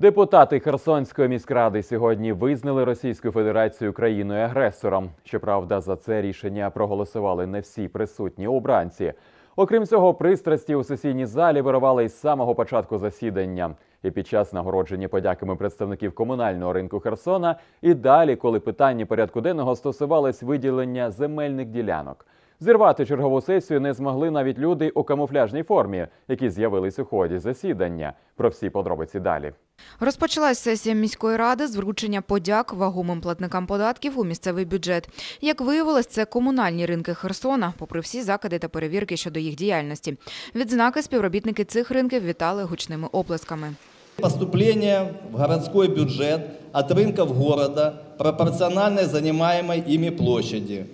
Депутати Херсонської міськради сьогодні визнали Російську Федерацію країною-агресором. Щоправда, за це рішення проголосували не всі присутні обранці. Окрім цього, пристрасті у сесійній залі вирували із самого початку засідання. І під час нагородження подяками представників комунального ринку Херсона, і далі, коли питання порядку денного стосувались виділення земельних ділянок. Зірвати чергову сесію не змогли навіть люди у камуфляжній формі, які з'явились у ході засідання. Про всі подробиці далі. Розпочалась сесія міської ради з вручення подяк вагомим платникам податків у місцевий бюджет. Як виявилось, це комунальні ринки Херсона, попри всі закиди та перевірки щодо їх діяльності. Відзнаки співробітники цих ринків вітали гучними оплесками. Поступление в городской бюджет от рынков города пропорционально занимаемой ими площади.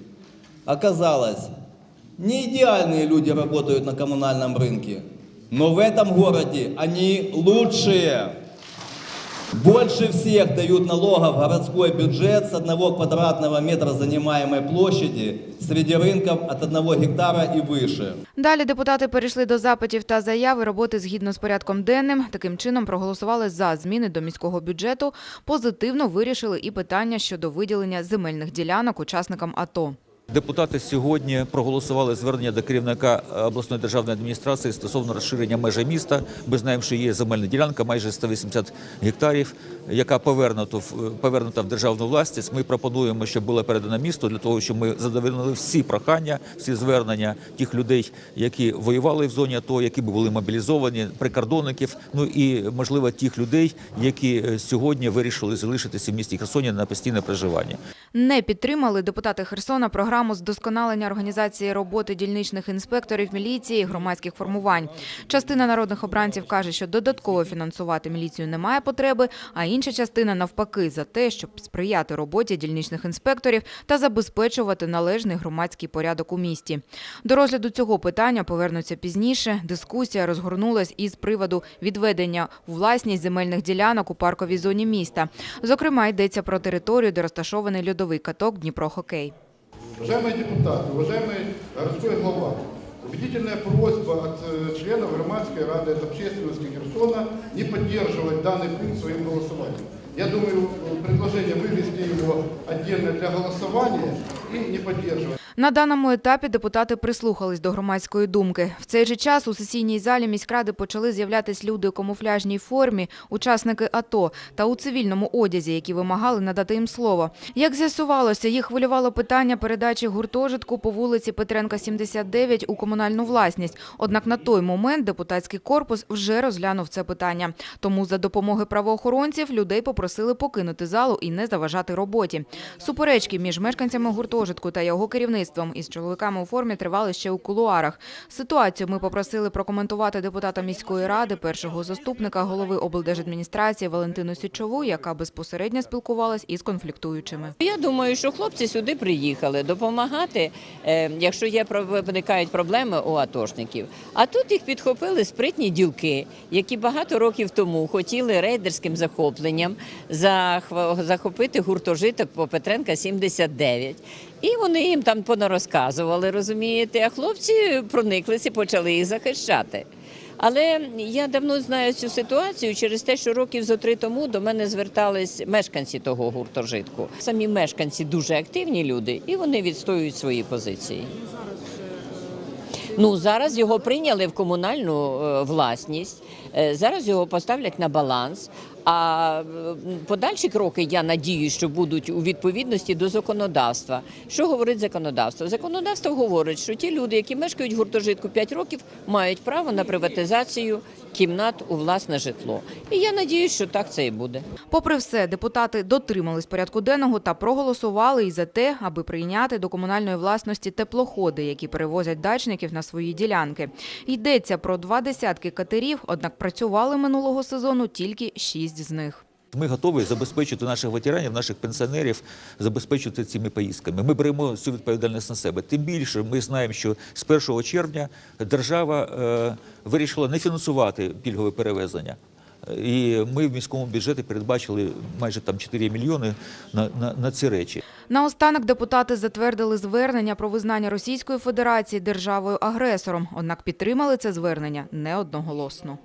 Оказалось, не идеальные люди работают на коммунальном рынке, но в этом городе они лучшие. Больше всех дают налогов в городской бюджет с одного квадратного метра занимаемой площади среди рынков от одного гектара и выше. Далі депутати перейшли до запитів та заяви роботи згідно з порядком денним. Таким чином проголосували за зміни до міського бюджету. Позитивно вирішили і питання щодо виділення земельних ділянок учасникам АТО. Депутати сьогодні проголосували звернення до керівника е, обласної державної адміністрації стосовно розширення межі міста. Ми знаємо, що є земельна ділянка майже 180 гектарів, яка повернута в повернута в державну власність. Ми пропонуємо, щоб була передана місту для того, щоб ми задовольнили всі прохання, всі звернення тих людей, які воювали в зоні АТО, які були мобілізовані, прикордонників. Ну і можливо тих людей, які е, сьогодні вирішили залишитися в місті Херсоні на постійне проживання. Не підтримали депутати Херсона програму з досконалення організації роботи дільничних інспекторів міліції і громадських формувань. Частина народних обранців каже, що додатково фінансувати міліцію немає потреби, а інша частина навпаки за те, щоб сприяти роботі дільничних інспекторів та забезпечувати належний громадський порядок у місті. До розгляду цього питання повернуться пізніше. Дискусія розгорнулась із приводу відведення у власність земельних ділянок у парковій зоні міста. Зокрема, йдеться про територію, де розташований льодовий каток Дніпро-Хокей. Уважаемые депутаты, уважаемый городской глава, убедительная просьба от э, членов громадской рады, от общественности Херсона не поддерживать данный пункт своим голосованием. Я думаю, э, предложение вывести его отдельно для голосования и не поддерживать. На даному етапі депутати прислухались до громадської думки. В цей же час у сесійній залі міськради почали з'являтись люди у камуфляжній формі, учасники АТО та у цивільному одязі, які вимагали надати їм слово. Як з'ясувалося, їх хвилювало питання передачі гуртожитку по вулиці Петренка, 79 у комунальну власність. Однак на той момент депутатський корпус вже розглянув це питання. Тому за допомоги правоохоронців людей попросили покинути залу і не заважати роботі. Суперечки між мешканцями гуртожитку та його керівництвом із чоловіками у формі тривали ще у кулуарах. Ситуацію ми попросили прокоментувати депутата міської ради, першого заступника голови облдержадміністрації Валентину Січову, яка безпосередньо спілкувалась із конфліктуючими. Я думаю, що хлопці сюди приїхали допомагати, е, якщо є виникають проблеми у атошників. А тут їх підхопили спритні ділки, які багато років тому хотіли рейдерським захопленням захопити гуртожиток по Петренка 79. І вони їм там понарозказували, розумієте, а хлопці прониклися почали їх захищати. Але я давно знаю цю ситуацію через те, що років зо три тому до мене звертались мешканці того гуртожитку. Самі мешканці дуже активні люди, і вони відстоюють свої позиції. Ну зараз його прийняли в комунальну е, власність. е, Зараз його поставлять на баланс. А подальші кроки, я надію, що будуть у відповідності до законодавства. Що говорить законодавство? Законодавство говорить, що ті люди, які мешкають в гуртожитку 5 років, мають право на приватизацію кімнат у власне житло. І я надію, що так це і буде. Попри все, депутати дотримались порядку денного та проголосували і за те, аби прийняти до комунальної власності теплоходи, які перевозять дачників на свої ділянки. Йдеться про два десятки катерів, однак працювали минулого сезону тільки шість з них. Ми готові забезпечити наших ветеранів, наших пенсіонерів, забезпечити цими поїздками. Ми беремо цю відповідальність на себе. Тим більше ми знаємо, що з 1 червня держава е, вирішила не фінансувати пільгове перевезення. І ми в міському бюджеті передбачили майже там 4 мільйони на, на, на ці речі. Наостанок депутати затвердили звернення про визнання Російської Федерації державою агресором, однак підтримали це звернення не одноголосно.